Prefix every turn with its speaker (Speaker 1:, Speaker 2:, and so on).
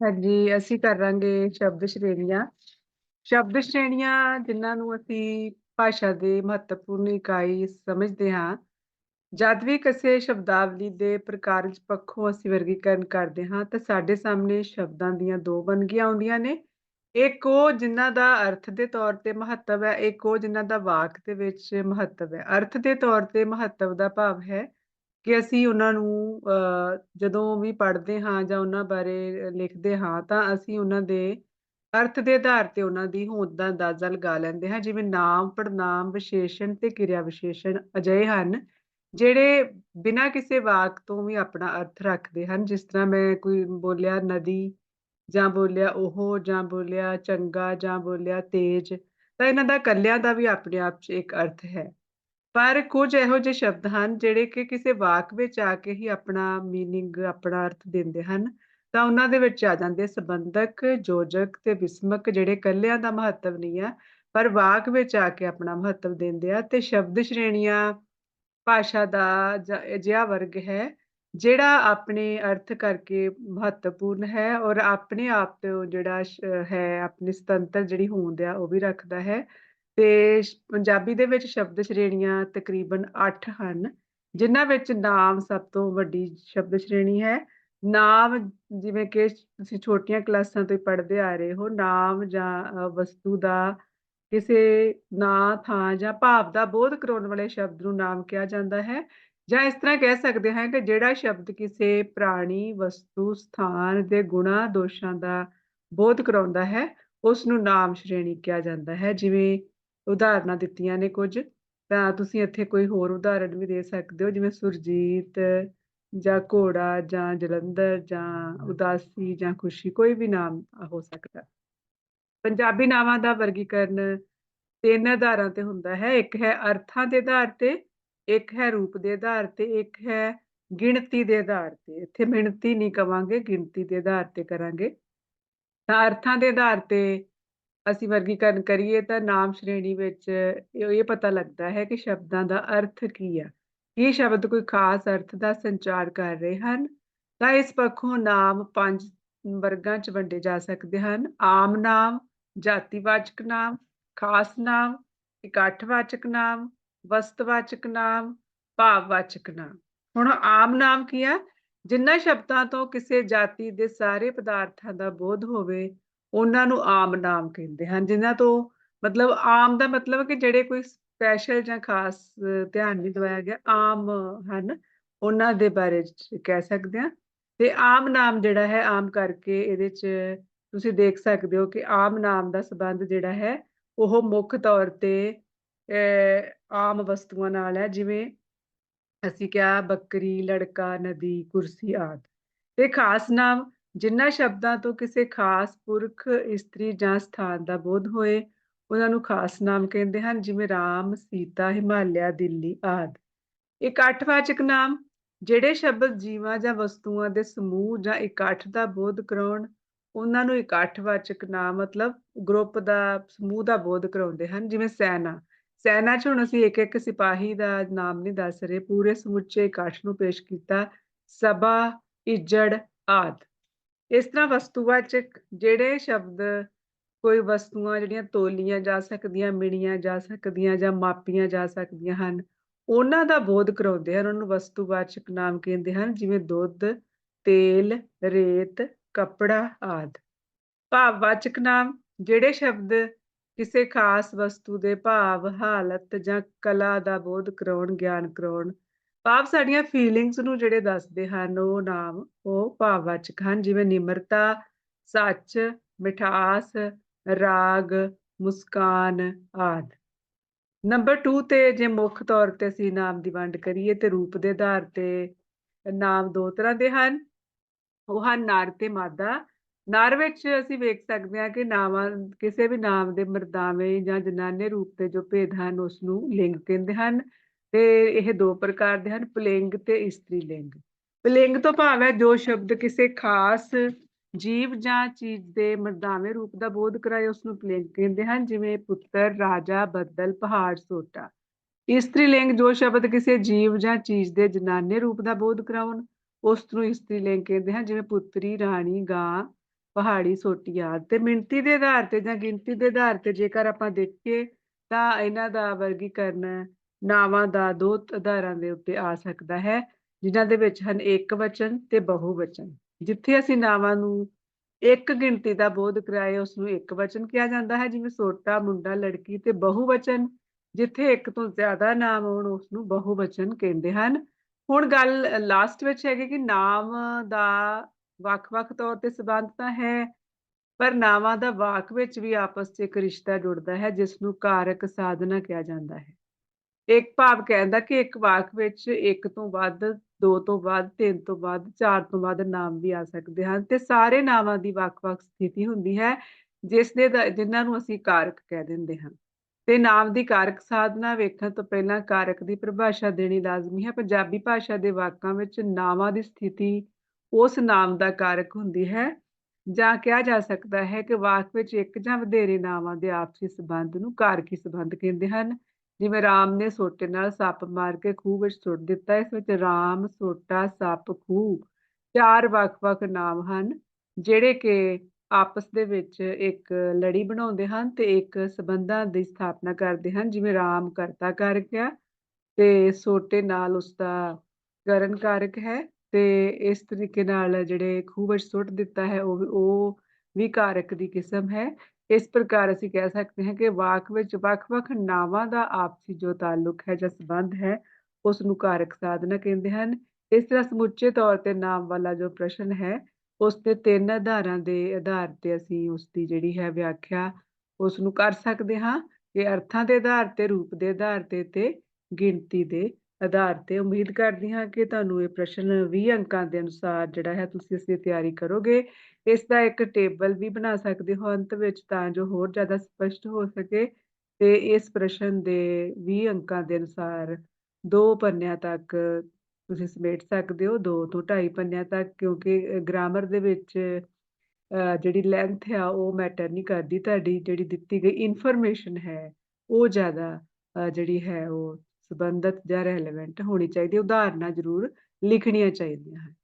Speaker 1: ਹਾਂਜੀ, ਅਸੀਂ ਕਰਾਂਗੇ ਸ਼ਬਦ ਸ਼੍ਰੇਣੀਆਂ। ਸ਼ਬਦ ਸ਼੍ਰੇਣੀਆਂ ਜਿਨ੍ਹਾਂ ਨੂੰ ਅਸੀਂ ਭਾਸ਼ਾ ਦੇ ਮਹੱਤਵਪੂਰਨ ਇਕਾਈ ਸਮਝਦੇ ਹਾਂ। ਜਦ ਵੀ ਕਿਸੇ ਸ਼ਬਦਾਵਲੀ ਦੇ ਪ੍ਰਕਾਰਜ ਪੱਖੋਂ ਅਸੀਂ ਵਰਗੀਕਰਨ ਕਰਦੇ ਹਾਂ, ਤਾਂ ਸਾਡੇ ਸਾਹਮਣੇ ਸ਼ਬਦਾਂ ਦੀਆਂ ਦੋ ਵੰਨਗੀਆਂ ਆਉਂਦੀਆਂ ਨੇ। ਇੱਕ ਉਹ ਜਿਨ੍ਹਾਂ ਦਾ ਅਰਥ ਦੇ ਤੌਰ ਤੇ ਮਹੱਤਵ ਹੈ, ਇੱਕ ਉਹ ਜਿਨ੍ਹਾਂ ਦਾ ਵਾਕ ਦੇ ਵਿੱਚ ਮਹੱਤਵ ਹੈ। ਅਰਥ ਦੇ ਤੌਰ ਤੇ ਮਹੱਤਵ ਦਾ ਭਾਵ ਹੈ ਕਿ ਅਸੀਂ ਉਹਨਾਂ ਨੂੰ ਅ, ਜਦੋਂ ਵੀ ਪੜ੍ਹਦੇ ਹਾਂ ਜਾਂ ਉਹਨਾਂ ਬਾਰੇ ਲਿਖਦੇ ਹਾਂ ਤਾਂ ਅਸੀਂ ਉਹਨਾਂ ਦੇ ਅਰਥ ਦੇ ਆਧਾਰ ਤੇ ਉਹਨਾਂ ਦੀ ਹੋਂਦ ਦਾ ਅੰਦਾਜ਼ਾ ਲਗਾ ਲੈਂਦੇ ਹਾਂ। ਜਿਵੇਂ ਨਾਮ ਪੜਨਾਮ ਵਿਸ਼ੇਸ਼ਣ ਤੇ ਕਿਰਿਆ ਵਿਸ਼ੇਸ਼ਣ ਅਜਿਹੇ ਹਨ ਜਿਹੜੇ ਬਿਨਾਂ ਕਿਸੇ ਵਾਕ ਤੋਂ ਵੀ ਆਪਣਾ ਅਰਥ ਰੱਖਦੇ ਹਨ। ਜਿਸ ਤਰ੍ਹਾਂ ਮੈਂ ਕੋਈ ਬੋਲਿਆ ਨਦੀ ਜਾਂ ਬੋਲਿਆ ਉਹ ਜਾਂ ਬੋਲਿਆ ਚੰਗਾ ਜਾਂ ਬੋਲਿਆ ਤੇਜ ਤਾਂ ਇਹਨਾਂ ਦਾ ਕੱਲਿਆਂ ਦਾ ਵੀ ਆਪਣੇ ਆਪ 'ਚ ਇੱਕ ਅਰਥ ਹੈ। ਪਰ ਕੁਝ ਇਹੋ ਜਿਹੇ ਸ਼ਬਦ ਹਨ ਜਿਹੜੇ ਕਿ ਕਿਸੇ ਵਾਕ ਵਿੱਚ ਆ ਕੇ ਹੀ ਆਪਣਾ ਮੀਨਿੰਗ ਆਪਣਾ ਅਰਥ ਦਿੰਦੇ ਹਨ। ਤਾਂ ਉਹਨਾਂ ਦੇ ਵਿੱਚ ਆ ਜਾਂਦੇ ਸੰਬੰਧਕ, ਯੋਜਕ ਤੇ ਵਿਸਮਕ ਜਿਹੜੇ ਕੱਲਿਆਂ ਦਾ ਮਹੱਤਵ ਨਹੀਂ ਆ, ਪਰ ਵਾਕ ਵਿੱਚ ਆ ਕੇ ਆਪਣਾ ਮਹੱਤਵ ਦਿੰਦੇ ਆ ਤੇ ਸ਼ਬਦ ਸ਼੍ਰੇਣੀਆਂ ਭਾਸ਼ਾ ਦਾ ਅਜਿਹਾ ਵਰਗ ਹੈ ਜਿਹੜਾ ਆਪਣੇ ਅਰਥ ਕਰਕੇ ਮਹੱਤਵਪੂਰਨ ਹੈ ਔਰ ਆਪਣੇ ਆਪ ਤੋਂ ਜਿਹੜਾ ਹੈ, ਆਪਣੀ ਸੁਤੰਤਰ ਜਿਹੜੀ ਹੋਂਦ ਆ ਉਹ ਵੀ ਰੱਖਦਾ ਹੈ। ਤੇ ਪੰਜਾਬੀ ਦੇ ਵਿੱਚ ਸ਼ਬਦ ਸ਼੍ਰੇਣੀਆਂ ਤਕਰੀਬਨ 8 ਹਨ, ਜਿਨ੍ਹਾਂ ਵਿੱਚ ਨਾਮ ਸਭ ਤੋਂ ਵੱਡੀ ਸ਼ਬਦ ਸ਼੍ਰੇਣੀ ਹੈ। ਨਾਮ ਜਿਵੇਂ ਕਿ ਤੁਸੀਂ ਛੋਟੀਆਂ ਕਲਾਸਾਂ ਤੋਂ ਹੀ ਪੜ੍ਹਦੇ ਆ ਰਹੇ ਹੋ, ਨਾਮ ਜਾਂ ਵਸਤੂ ਦਾ ਕਿਸੇ ਨਾਂ, ਥਾਂ ਜਾਂ ਭਾਵ ਦਾ ਬੋਧ ਕਰਾਉਣ ਵਾਲੇ ਸ਼ਬਦ ਨੂੰ ਨਾਮ ਕਿਹਾ ਜਾਂਦਾ ਹੈ। ਜਾਂ ਇਸ ਤਰ੍ਹਾਂ ਕਹਿ ਸਕਦੇ ਹਾਂ ਕਿ ਜਿਹੜਾ ਸ਼ਬਦ ਕਿਸੇ ਪ੍ਰਾਣੀ, ਵਸਤੂ, ਸਥਾਨ ਦੇ ਗੁਣਾ, ਦੋਸ਼ਾਂ ਦਾ ਬੋਧ ਕਰਾਉਂਦਾ ਹੈ, ਉਸ ਨੂੰ ਨਾਮ ਸ਼੍ਰੇਣੀ ਕਿਹਾ ਜਾਂਦਾ ਹੈ। ਜਿਵੇਂ ਉਦਾਹਰਨਾਂ ਦਿੱਤੀਆਂ ਨੇ ਕੁਝ। ਤਾਂ ਤੁਸੀਂ ਇੱਥੇ ਕੋਈ ਹੋਰ ਉਦਾਹਰਣ ਵੀ ਦੇ ਸਕਦੇ ਹੋ ਜਿਵੇਂ ਸੁਰਜੀਤ ਜਾਂ ਘੋੜਾ ਜਾਂ ਜਲੰਧਰ ਜਾਂ ਉਦਾਸੀ ਜਾਂ ਖੁਸ਼ੀ ਕੋਈ ਵੀ ਨਾਮ ਹੋ ਸਕਦਾ। ਪੰਜਾਬੀ ਨਾਵਾਂ ਦਾ ਵਰਗੀਕਰਨ ਤਿੰਨ ਆਧਾਰਾਂ ਤੇ ਹੁੰਦਾ ਹੈ। ਇੱਕ ਹੈ ਅਰਥਾਂ ਦੇ ਆਧਾਰ ਤੇ ਇੱਕ ਹੈ ਰੂਪ ਦੇ ਆਧਾਰ ਤੇ ਇੱਕ ਹੈ ਗਿਣਤੀ ਦੇ ਆਧਾਰ ਤੇ। ਇੱਥੇ ਮਿਣਤੀ ਨਹੀਂ ਕਵਾਂਗੇ ਗਿਣਤੀ ਦੇ ਆਧਾਰ ਤੇ ਕਰਾਂਗੇ। ਤਾਂ ਅਰਥਾਂ ਦੇ ਆਧਾਰ ਤੇ ਅਸੀਂ ਵਰਗੀਕਰਨ ਕਰੀਏ ਤਾਂ ਨਾਮ ਸ਼੍ਰੇਣੀ ਵਿੱਚ ਇਹ ਪਤਾ ਲੱਗਦਾ ਹੈ ਕਿ ਸ਼ਬਦਾਂ ਦਾ ਅਰਥ ਕੀ ਆ। ਇਹ ਸ਼ਬਦ ਕੋਈ ਖਾਸ ਅਰਥ ਦਾ ਸੰਚਾਰ ਕਰ ਰਹੇ ਹਨ, ਤਾਂ ਇਸ ਪੱਖੋਂ ਨਾਮ ਪੰਜ ਵਰਗਾਂ 'ਚ ਵੰਡੇ ਜਾ ਸਕਦੇ ਹਨ। ਆਮ ਨਾਮ, ਜਾਤੀਵਾਚਕ ਨਾਮ, ਖਾਸ ਨਾਮ, ਇਕੱਠਵਾਚਕ ਨਾਮ, ਵਸਤਵਾਚਕ ਨਾਮ, ਭਾਵਵਾਚਕ ਨਾਮ। ਹੁਣ ਆਮ ਨਾਮ ਕੀ ਆ? ਜਿਨ੍ਹਾਂ ਸ਼ਬਦਾਂ ਤੋਂ ਕਿਸੇ ਜਾਤੀ ਦੇ ਸਾਰੇ ਪਦਾਰਥਾਂ ਦਾ ਬੋਧ ਹੋਵੇ ਉਹਨਾਂ ਨੂੰ ਆਮ ਨਾਮ ਕਹਿੰਦੇ ਹਨ ਜਿਨ੍ਹਾਂ ਤੋਂ ਮਤਲਬ ਆਮ ਦਾ ਮਤਲਬ ਕਿ ਜਿਹੜੇ ਕੋਈ ਸਪੈਸ਼ਲ ਜਾਂ ਖਾਸ ਧਿਆਨ ਨਹੀਂ ਦਵਾਇਆ ਗਿਆ ਆਮ ਹਨ ਉਹਨਾਂ ਦੇ ਬਾਰੇ ਕਹਿ ਸਕਦੇ ਹਾਂ। ਤੇ ਆਮ ਨਾਮ ਜਿਹੜਾ ਹੈ ਆਮ ਕਰਕੇ ਇਹਦੇ 'ਚ ਤੁਸੀਂ ਦੇਖ ਸਕਦੇ ਹੋ ਕਿ ਆਮ ਨਾਮ ਦਾ ਸੰਬੰਧ ਜਿਹੜਾ ਹੈ ਉਹ ਮੁੱਖ ਤੌਰ ਤੇ ਅ, ਆਮ ਵਸਤੂਆਂ ਨਾਲ ਹੈ ਜਿਵੇਂ ਅਸੀਂ ਕਿਹਾ ਬੱਕਰੀ ਲੜਕਾ ਨਦੀ ਕੁਰਸੀ ਆਦਿ। ਤੇ ਖਾਸ ਨਾਮ ਜਿਨ੍ਹਾਂ ਸ਼ਬਦਾਂ ਤੋਂ ਕਿਸੇ ਖਾਸ ਪੁਰਖ, ਇਸਤਰੀ ਜਾਂ ਸਥਾਨ ਦਾ ਬੋਧ ਹੋਏ, ਉਹਨਾਂ ਨੂੰ ਖਾਸ ਨਾਮ ਕਹਿੰਦੇ ਹਨ, ਜਿਵੇਂ ਰਾਮ, ਸੀਤਾ, ਹਿਮਾਲਿਆ, ਦਿੱਲੀ ਆਦਿ। ਇਕੱਠਵਾਚਕ ਨਾਮ, ਜਿਹੜੇ ਸ਼ਬਦ ਜੀਵਾਂ ਜਾਂ ਵਸਤੂਆਂ ਦੇ ਸਮੂਹ ਜਾਂ ਇਕੱਠ ਦਾ ਬੋਧ ਕਰਾਉਣ, ਉਹਨਾਂ ਨੂੰ ਇਕੱਠਵਾਚਕ ਨਾਮ ਮਤਲਬ ਗਰੁੱਪ ਦਾ, ਸਮੂਹ ਦਾ ਬੋਧ ਕਰਾਉਂਦੇ ਹਨ, ਜਿਵੇਂ ਸੈਨਾ। ਸੈਨਾ 'ਚ ਹੁਣ ਅਸੀਂ ਇੱਕ ਇੱਕ ਸਿਪਾਹੀ ਦਾ ਨਾਮ ਨਹੀਂ ਦੱਸ ਰਹੇ, ਪੂਰੇ ਸਮੁੱਚੇ ਇਕੱਠ ਨੂੰ ਪੇਸ਼ ਕੀਤਾ, ਸਭਾ, ਇੱਜੜ ਆਦਿ। ਇਸ ਤਰ੍ਹਾਂ ਵਸਤੂਵਾਚਕ ਜਿਹੜੇ ਸ਼ਬਦ ਕੋਈ ਵਸਤੂਆਂ ਜਿਹੜੀਆਂ ਤੋਲੀਆਂ ਜਾ ਸਕਦੀਆਂ, ਮਿਣੀਆਂ ਜਾ ਸਕਦੀਆਂ ਜਾਂ ਮਾਪੀਆਂ ਜਾ ਸਕਦੀਆਂ ਹਨ, ਉਹਨਾਂ ਦਾ ਬੋਧ ਕਰਾਉਂਦੇ ਹਨ, ਉਹਨੂੰ ਵਸਤੂਵਾਚਕ ਨਾਮ ਕਹਿੰਦੇ ਹਨ, ਜਿਵੇਂ ਦੁੱਧ, ਤੇਲ, ਰੇਤ, ਕੱਪੜਾ ਆਦਿ। ਭਾਵਵਾਚਕ ਨਾਮ, ਜਿਹੜੇ ਸ਼ਬਦ ਕਿਸੇ ਖਾਸ ਵਸਤੂ ਦੇ ਭਾਵ, ਹਾਲਤ ਜਾਂ ਕਲਾ ਦਾ ਬੋਧ ਕਰਾਉਣ, ਗਿਆਨ ਕਰਾਉਣ ਭਾਵ ਸਾਡੀਆਂ ਫੀਲਿੰਗਸ ਨੂੰ ਜਿਹੜੇ ਦੱਸਦੇ ਹਨ, ਉਹ ਨਾਮ, ਉਹ ਭਾਵਵਾਚਕ ਹਨ, ਜਿਵੇਂ ਨਿਮਰਤਾ, ਸੱਚ, ਮਿਠਾਸ, ਰਾਗ, ਮੁਸਕਾਨ ਆਦਿ। ਨੰਬਰ 2 ਤੇ ਜੇ ਮੁੱਖ ਤੌਰ ਤੇ ਅਸੀਂ ਨਾਮ ਦੀ ਵੰਡ ਕਰੀਏ ਤੇ ਰੂਪ ਦੇ ਆਧਾਰ ਤੇ ਨਾਮ ਦੋ ਤਰ੍ਹਾਂ ਦੇ ਹਨ। ਉਹ ਹਨ ਨਾਰ ਤੇ ਮਾਦਾ। ਨਾਰ ਵਿੱਚ ਅਸੀਂ ਵੇਖ ਸਕਦੇ ਹਾਂ ਕਿ ਨਾਵਾਂ, ਕਿਸੇ ਵੀ ਨਾਮ ਦੇ ਮਰਦਾਵੇਂ ਜਾਂ ਜਨਾਨੇ ਰੂਪ ਤੇ ਜੋ ਭੇਦ ਹਨ ਉਸ ਨੂੰ ਲਿੰਗ ਕਹਿੰਦੇ ਹਨ। ਤੇ ਇਹ ਦੋ ਪ੍ਰਕਾਰ ਦੇ ਹਨ, ਪੁਲਿੰਗ ਤੇ ਇਸਤਰੀ ਲਿੰਗ ਪੁਲਿੰਗ ਤੋਂ ਭਾਵ ਹੈ ਜੋ ਸ਼ਬਦ ਕਿਸੇ ਖਾਸ ਜੀਵ ਜਾਂ ਚੀਜ਼ ਦੇ ਮਰਦਾਵੇਂ ਰੂਪ ਦਾ ਬੋਧ ਕਰਾਏ ਉਸ ਨੂੰ ਪੁਲਿੰਗ ਕਹਿੰਦੇ ਹਨ, ਜਿਵੇਂ ਪੁੱਤਰ, ਰਾਜਾ, ਬੱਦਲ, ਪਹਾੜ, ਸੋਟਾ। ਇਸਤਰੀ ਲਿੰਗ ਜੋ ਸ਼ਬਦ ਕਿਸੇ ਜੀਵ ਜਾਂ ਚੀਜ਼ ਦੇ ਜਨਾਨੇ ਰੂਪ ਦਾ ਬੋਧ ਕਰਾਉਣ ਉਸ ਨੂੰ ਇਸਤਰੀ ਲਿੰਗ ਕਹਿੰਦੇ ਹਨ, ਜਿਵੇਂ ਪੁੱਤਰੀ, ਰਾਣੀ, ਗਾਂ, ਪਹਾੜੀ ਸੋਟੀਆਂ ਤੇ ਮਿਣਤੀ ਦੇ ਆਧਾਰ ਤੇ ਜਾਂ ਗਿਣਤੀ ਦੇ ਆਧਾਰ ਤੇ ਜੇਕਰ ਆਪਾਂ ਦੇਖੀਏ ਤਾਂ ਇਹਨਾਂ ਦਾ ਵਰਗੀਕਰਨ ਨਾਵਾਂ ਦਾ ਦੋ ਆਧਾਰਾਂ ਦੇ ਉੱਤੇ ਆ ਸਕਦਾ ਹੈ, ਜਿਨ੍ਹਾਂ ਦੇ ਵਿੱਚ ਹਨ ਇੱਕ ਵਚਨ ਤੇ ਬਹੁਵਚਨ ਜਿੱਥੇ ਅਸੀਂ ਨਾਵਾਂ ਨੂੰ ਇੱਕ ਗਿਣਤੀ ਦਾ ਬੋਧ ਕਰਾਏ, ਉਸ ਨੂੰ ਇੱਕ ਵਚਨ ਕਿਹਾ ਜਾਂਦਾ ਹੈ, ਜਿਵੇਂ ਛੋਟਾ ਮੁੰਡਾ, ਲੜਕੀ ਤੇ ਬਹੁਵਚਨ ਜਿੱਥੇ ਇੱਕ ਤੋਂ ਜ਼ਿਆਦਾ ਨਾਮ ਹੋਣ ਉਸ ਨੂੰ ਬਹੁਵਚਨ ਕਹਿੰਦੇ ਹਨ। ਹੁਣ ਗੱਲ ਲਾਸਟ ਵਿੱਚ ਹੈਗੀ ਕਿ ਨਾਮ ਦਾ ਵੱਖ-ਵੱਖ ਤੌਰ ਤੇ ਸਬੰਧ ਤਾਂ ਹੈ, ਪਰ ਨਾਵਾਂ ਦਾ ਵਾਕ ਵਿੱਚ ਵੀ ਆਪਸ 'ਚ ਇੱਕ ਰਿਸ਼ਤਾ ਜੁੜਦਾ ਹੈ, ਜਿਸ ਨੂੰ ਕਾਰਕ ਸਾਧਨਾ ਕਿਹਾ ਜਾਂਦਾ ਹੈ। ਇੱਕ ਭਾਵ ਕਹਿੰਦਾ ਕਿ ਇੱਕ ਵਾਕ ਵਿੱਚ ਇੱਕ ਤੋਂ ਵੱਧ, ਦੋ ਤੋਂ ਵੱਧ, ਤਿੰਨ ਤੋਂ ਵੱਧ, ਚਾਰ ਤੋਂ ਵੱਧ ਨਾਮ ਵੀ ਆ ਸਕਦੇ ਹਨ ਤੇ ਸਾਰੇ ਨਾਵਾਂ ਦੀ ਵੱਖ-ਵੱਖ ਸਥਿਤੀ ਹੁੰਦੀ ਹੈ ਜਿਸ ਦੇ ਜਿਨ੍ਹਾਂ ਨੂੰ ਅਸੀਂ ਕਾਰਕ ਕਹਿ ਦਿੰਦੇ ਹਾਂ। ਤੇ ਨਾਮ ਦੀ ਕਾਰਕ ਸਾਧਨਾ ਵੇਖਣ ਤੋਂ ਪਹਿਲਾਂ ਕਾਰਕ ਦੀ ਪਰਿਭਾਸ਼ਾ ਦੇਣੀ ਲਾਜ਼ਮੀ ਹੈ। ਪੰਜਾਬੀ ਭਾਸ਼ਾ ਦੇ ਵਾਕਾਂ ਵਿੱਚ ਨਾਵਾਂ ਦੀ ਸਥਿਤੀ ਉਸ ਨਾਮ ਦਾ ਕਾਰਕ ਹੁੰਦੀ ਹੈ ਜਾਂ ਕਿਹਾ ਜਾ ਸਕਦਾ ਹੈ ਕਿ ਵਾਕ ਵਿੱਚ ਇੱਕ ਜਾਂ ਵਧੇਰੇ ਨਾਵਾਂ ਦੇ ਆਪਸੀ ਸੰਬੰਧ ਨੂੰ ਕਾਰਕੀ ਸੰਬੰਧ ਕਹਿੰਦੇ ਹਨ। ਜਿਵੇਂ ਰਾਮ ਨੇ ਸੋਟੇ ਨਾਲ ਸੱਪ ਮਾਰ ਕੇ ਖੂਹ ਵਿੱਚ ਸੁੱਟ ਦਿੱਤਾ, ਇਸ ਵਿੱਚ ਰਾਮ, ਸੋਟਾ, ਸੱਪ, ਖੂਹ ਚਾਰ ਵੱਖ-ਵੱਖ ਨਾਮ ਹਨ, ਜਿਹੜੇ ਕਿ ਆਪਸ ਦੇ ਵਿੱਚ ਇੱਕ ਲੜੀ ਬਣਾਉਂਦੇ ਹਨ ਤੇ ਇੱਕ ਸਬੰਧਾਂ ਦੀ ਸਥਾਪਨਾ ਕਰਦੇ ਹਨ, ਜਿਵੇਂ ਰਾਮ ਕਰਤਾ ਕਾਰਕ ਆ ਤੇ ਸੋਟੇ ਨਾਲ ਉਸ ਦਾ ਕਰਨ ਕਾਰਕ ਹੈ ਤੇ ਇਸ ਤਰੀਕੇ ਨਾਲ ਜਿਹੜੇ ਖੂਹ ਵਿੱਚ ਸੁੱਟ ਦਿੱਤਾ ਹੈ, ਉਹ ਉਹ ਵੀ ਕਾਰਕ ਦੀ ਕਿਸਮ ਹੈ। ਇਸ ਪ੍ਰਕਾਰ ਅਸੀਂ ਕਹਿ ਸਕਦੇ ਹਾਂ ਕਿ ਵਾਕ ਵਿੱਚ ਵੱਖ-ਵੱਖ ਨਾਵਾਂ ਦਾ ਆਪਸੀ ਜੋ ਤਾਲੁਕ ਹੈ ਜਾਂ ਸੰਬੰਧ ਹੈ ਉਸ ਨੂੰ ਕਾਰਕ ਸਾਧਨਾ ਕਹਿੰਦੇ ਹਨ। ਇਸ ਤਰ੍ਹਾਂ ਸਮੁੱਚੇ ਤੌਰ ਤੇ ਨਾਮ ਵਾਲਾ ਜੋ ਪ੍ਰਸ਼ਨ ਹੈ, ਉਸ ਤੇ ਤਿੰਨ ਆਧਾਰਾਂ ਦੇ ਆਧਾਰ ਤੇ ਅਸੀਂ ਉਸ ਦੀ ਜਿਹੜੀ ਹੈ ਵਿਆਖਿਆ ਉਸ ਨੂੰ ਕਰ ਸਕਦੇ ਹਾਂ। ਕਿ ਅਰਥਾਂ ਦੇ ਆਧਾਰ ਤੇ, ਰੂਪ ਦੇ ਆਧਾਰ ਤੇ ਤੇ ਗਿਣਤੀ ਦੇ ਆਧਾਰ ਤੇ ਉਮੀਦ ਕਰਦੀ ਹਾਂ ਕਿ ਤੁਹਾਨੂੰ ਇਹ ਪ੍ਰਸ਼ਨ 20 ਅੰਕਾਂ ਦੇ ਅਨੁਸਾਰ ਜਿਹੜਾ ਹੈ ਤੁਸੀਂ ਇਸ ਦੀ ਤਿਆਰੀ ਕਰੋਗੇ। ਇਸ ਦਾ ਇੱਕ ਟੇਬਲ ਵੀ ਬਣਾ ਸਕਦੇ ਹੋ ਅੰਤ ਵਿੱਚ ਤਾਂ ਜੋ ਹੋਰ ਜ਼ਿਆਦਾ ਸਪਸ਼ਟ ਹੋ ਸਕੇ ਤੇ ਇਸ ਪ੍ਰਸ਼ਨ ਦੇ 20 ਅੰਕਾਂ ਦੇ ਅਨੁਸਾਰ ਦੋ ਪੰਨਿਆਂ ਤੱਕ ਤੁਸੀਂ ਸਮੇਟ ਸਕਦੇ ਹੋ, ਦੋ ਤੋਂ ਢਾਈ ਪੰਨਿਆਂ ਤੱਕ ਕਿਉਂਕਿ ਗ੍ਰਾਮਰ ਦੇ ਵਿੱਚ ਜਿਹੜੀ ਲੈਂਥ ਆ ਉਹ ਮੈਟਰ ਨਹੀਂ ਕਰਦੀ। ਤੁਹਾਡੀ ਜਿਹੜੀ ਦਿੱਤੀ ਗਈ ਇਨਫੋਰਮੇਸ਼ਨ ਹੈ ਉਹ ਜ਼ਿਆਦਾ ਜਿਹੜੀ ਹੈ ਉਹ ਸੰਬੰਧਿਤ ਜਾਂ ਰੈਲੇਵੈਂਟ ਹੋਣੀ ਚਾਹੀਦੀ ਉਦਾਹਰਨਾਂ ਜ਼ਰੂਰ ਲਿਖਣੀਆਂ ਚਾਹੀਦੀਆਂ ਹਨ।